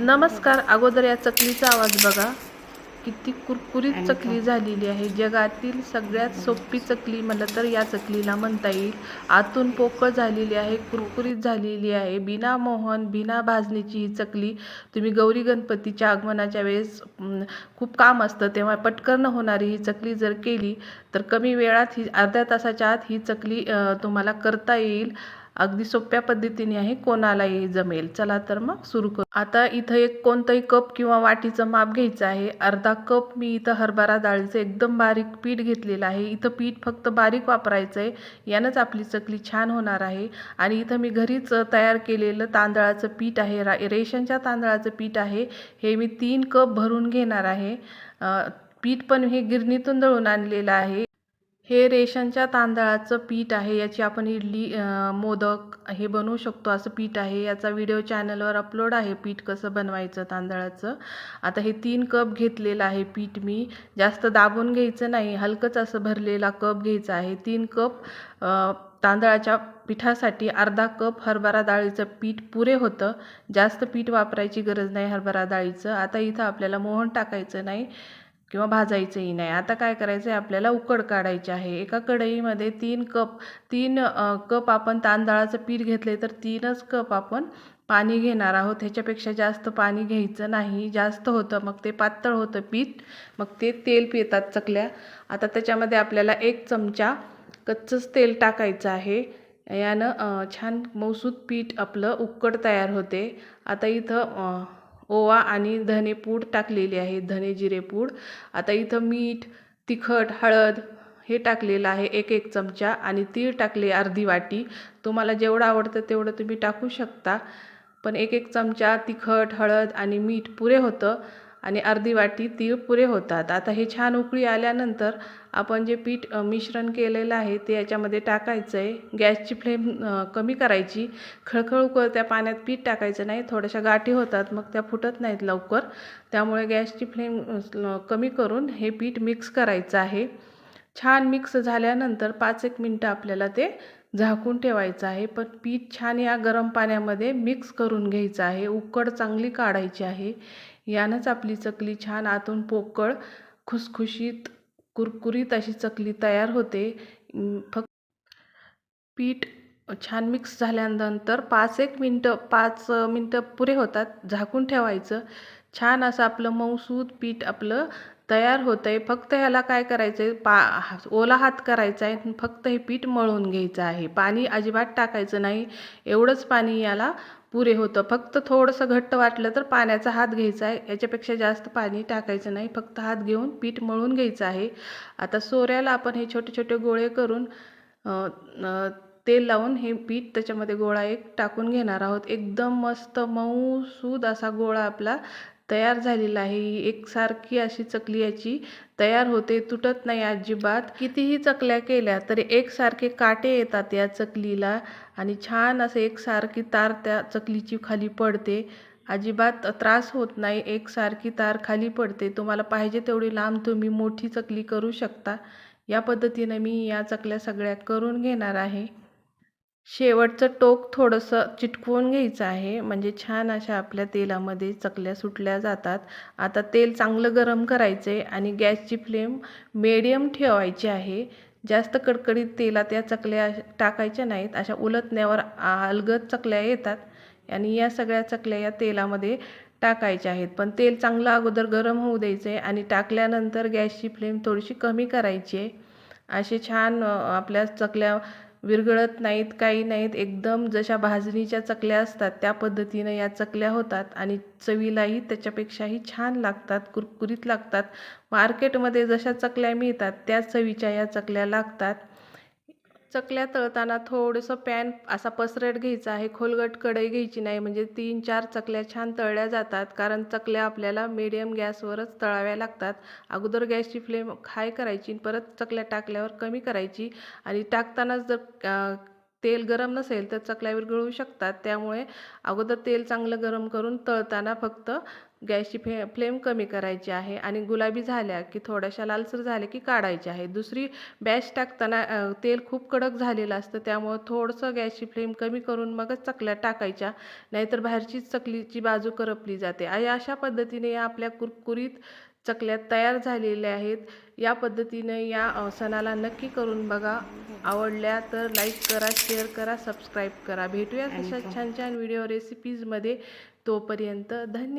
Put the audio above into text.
नमस्कार. अगोदर या चकलीचा आवाज बघा. किती कुरकुरीत चकली झालेली आहे. जगातील सगळ्यात सोपी चकली म्हणलं तर या चकलीला म्हणता येईल. आतून पोकळ झालेली आहे कुरकुरीत झालेली आहे. बिना मोहन बिना भाजणीची ही चकली. तुम्ही गौरी गणपतीच्या आगमनाच्या वेळेस खूप काम असतं. तेव्हा पटकन होणारी ही चकली जर केली तर कमी वेळात ही अर्ध्या तासाच्या आत ही चकली तुम्हाला करता येईल. अगदी सोप्या पद्धतीने आहे कोणालाही जमेल. चला तर मग सुरू करू. आता इथं एक कोणतंही कप किंवा वाटीचं माप घ्यायचं आहे. अर्धा कप मी इथं हरभरा डाळीचं एकदम बारीक पीठ घेतलेलं आहे. इथं पीठ फक्त बारीक वापरायचं आहे यानंच आपली चकली छान होणार आहे. आणि इथं मी घरीच तयार केलेलं तांदळाचं पीठ आहे. रा रेशनच्या तांदळाचं पीठ आहे. हे मी तीन कप भरून घेणार आहे. पीठ पण हे गिरणीतून दळून आणलेलं आहे. हे रेशनच्या तांदळाचं पीठ आहे याची आपण इडली मोदक हे बनवू शकतो. असं पीठ आहे याचा व्हिडिओ चॅनलवर अपलोड आहे पीठ कसं बनवायचं तांदळाचं. आता हे तीन कप घेतलेलं आहे पीठ मी. जास्त दाबून घ्यायचं नाही हलकंच असं भरलेला कप घ्यायचा आहे. तीन कप तांदळाच्या पिठासाठी अर्धा कप हरभरा डाळीचं पीठ पुरे होतं. जास्त पीठ वापरायची गरज नाही हरभरा डाळीचं. आता इथं आपल्याला मोहन टाकायचं नाही. किंवा भाजायचंही नाही. आता काय करायचं आहे आपल्याला उकड काढायची आहे. एका कढईमध्ये तीन कप तीन कप आपण तांदळाचं पीठ घेतले तर तीनच कप आपण पाणी घेणार आहोत. ह्याच्यापेक्षा जास्त पाणी घ्यायचं नाही. जास्त होतं. मग ते पातळ होतं पीठ. मग ते तेल पितात चकल्या. आता त्याच्यामध्ये आपल्याला एक चमचा कच्चंच तेल टाकायचं आहे. यानं छान मौसूद पीठ आपलं उकड तयार होते. आता इथं ओवा आणि धने पूड टाकलेली आहे धने जिरे पूड. आता इथं मीठ तिखट हळद हे टाकलेलं आहे एक एक चमचा. आणि तीळ टाकले अर्धी वाटी. तुम्हाला जेवढं आवडतं तेवढं तुम्ही टाकू शकता. पण एक एक चमचा तिखट हळद आणि मीठ पुरे होतं. आणि अर्धी वाटी तीळ पुरे होतात. आता हे छान उकळी आल्यानंतर आपण जे पीठ मिश्रण केलेलं आहे ते याच्यामध्ये टाकायचं आहे गॅसची फ्लेम कमी करायची. खळखळ उकळत्या पाण्यात पीठ टाकायचं नाही. थोड्याशा गाठी होतात मग त्या फुटत नाहीत लवकर. त्यामुळे गॅसची फ्लेम कमी करून हे पीठ मिक्स करायचं आहे. छान मिक्स झाल्यानंतर पाच एक मिनटं आपल्याला ते झाकून ठेवायचं आहे. पण पीठ छान या गरम पाण्यामध्ये मिक्स करून घ्यायचं आहे. उकड चांगली काढायची आहे. यानंच आपली चकली छान आतून पोकळ खुसखुशीत कुरकुरीत अशी चकली तयार होते. फक्त पीठ छान मिक्स झाल्यानंतर पाच एक मिनटं पाच मिनटं पुरे होतात झाकून ठेवायचं. छान असं आपलं मऊसूद पीठ आपलं तयार होतं आहे फक्त ह्याला काय करायचं आहे पा ओला हात करायचा आहे. फक्त हे पीठ मळून घ्यायचं आहे. पाणी अजिबात टाकायचं नाही. एवढंच पाणी याला पुरे होतं. फक्त थोडंसं घट्ट वाटलं तर पाण्याचा हात घ्यायचा आहे. याच्यापेक्षा जास्त पाणी टाकायचं नाही. फक्त हात घेऊन पीठ मळून घ्यायचं आहे. आता सोऱ्याला आपण हे छोटे छोटे गोळे करून तेल लावून हे पीठ त्याच्यामध्ये गोळा एक टाकून घेणार आहोत. एकदम मस्त मऊसूद असा गोळा आपला तयार झालेला आहे. ही एकसारखी अशी चकली याची तयार होते तुटत नाही अजिबात. कितीही चकल्या केल्या तरी एकसारखे काटे येतात या चकलीला आणि छान असं एकसारखी तार त्या चकलीची खाली पडते. अजिबात त्रास होत नाही एकसारखी तार खाली पडते. तुम्हाला पाहिजे तेवढी लांब तुम्ही मोठी चकली करू शकता. या पद्धतीने मी या चकल्या सगळ्या करून घेणार आहे. शेवटचं टोक थोडंसं चिटकवून घ्यायचं आहे. म्हणजे छान अशा आपल्या तेलामध्ये चकल्या सुटल्या जातात. आता तेल चांगलं गरम करायचं आहे आणि गॅसची फ्लेम मिडियम ठेवायची आहे. जास्त कडकडीत तेलात या चकल्या टाकायच्या नाहीत. अशा उलटण्यावर अलगद चकल्या येतात. आणि या सगळ्या चकल्या या तेलामध्ये टाकायच्या आहेत. पण तेल चांगलं अगोदर गरम होऊ द्यायचं आहे आणि टाकल्यानंतर गॅसची फ्लेम थोडीशी कमी करायची आहे. असे छान आपल्या चकल्या विरघळत नाहीत काही नाहीत. एकदम जशा भाजणीच्या चकल्या असतात त्या पद्धतीनं या चकल्या होतात आणि चवीलाही त्याच्यापेक्षाही छान लागतात कुरकुरीत लागतात. मार्केटमध्ये जशा चकल्या मिळतात त्या चवीच्या या चकल्या लागतात. चकल्या तळताना थोडंसं पॅन असा पसरट घ्यायचा आहे. खोलगट कढई घ्यायची नाही. म्हणजे तीन चार चकल्या छान तळल्या जातात. कारण चकल्या आपल्याला मिडियम गॅसवरच तळाव्या लागतात. अगोदर गॅसची फ्लेम हाय करायची परत चकल्या टाकल्यावर कमी करायची. आणि टाकतानाच जर तेल गरम नसेल तर चकल्या विरघळू शकतात. त्यामुळे अगोदर तेल चांगलं गरम करून तळताना फक्त गॅसची फे फ्लेम कमी करायची आहे आणि गुलाबी झाल्या की थोड्याशा लालसर झाल्या की काढायच्या आहे. दुसरी बॅच टाकताना तेल खूप कडक झालेलं असतं त्यामुळं थोडंसं गॅसची फ्लेम कमी करून मगच चकल्या टाकायच्या नाहीतर बाहेरचीच चकलीची बाजू करपली जाते. आणि अशा पद्धतीने या आपल्या कुरकुरीत चकल्या तयार झालेल्या आहेत. या पद्धतीने या सणाला नक्की करून बघा. आवडल्या तर लाईक करा शेअर करा सबस्क्राईब करा. भेटूया अशा छान छान व्हिडिओ रेसिपीजमध्ये तोपर्यंत धन्यवाद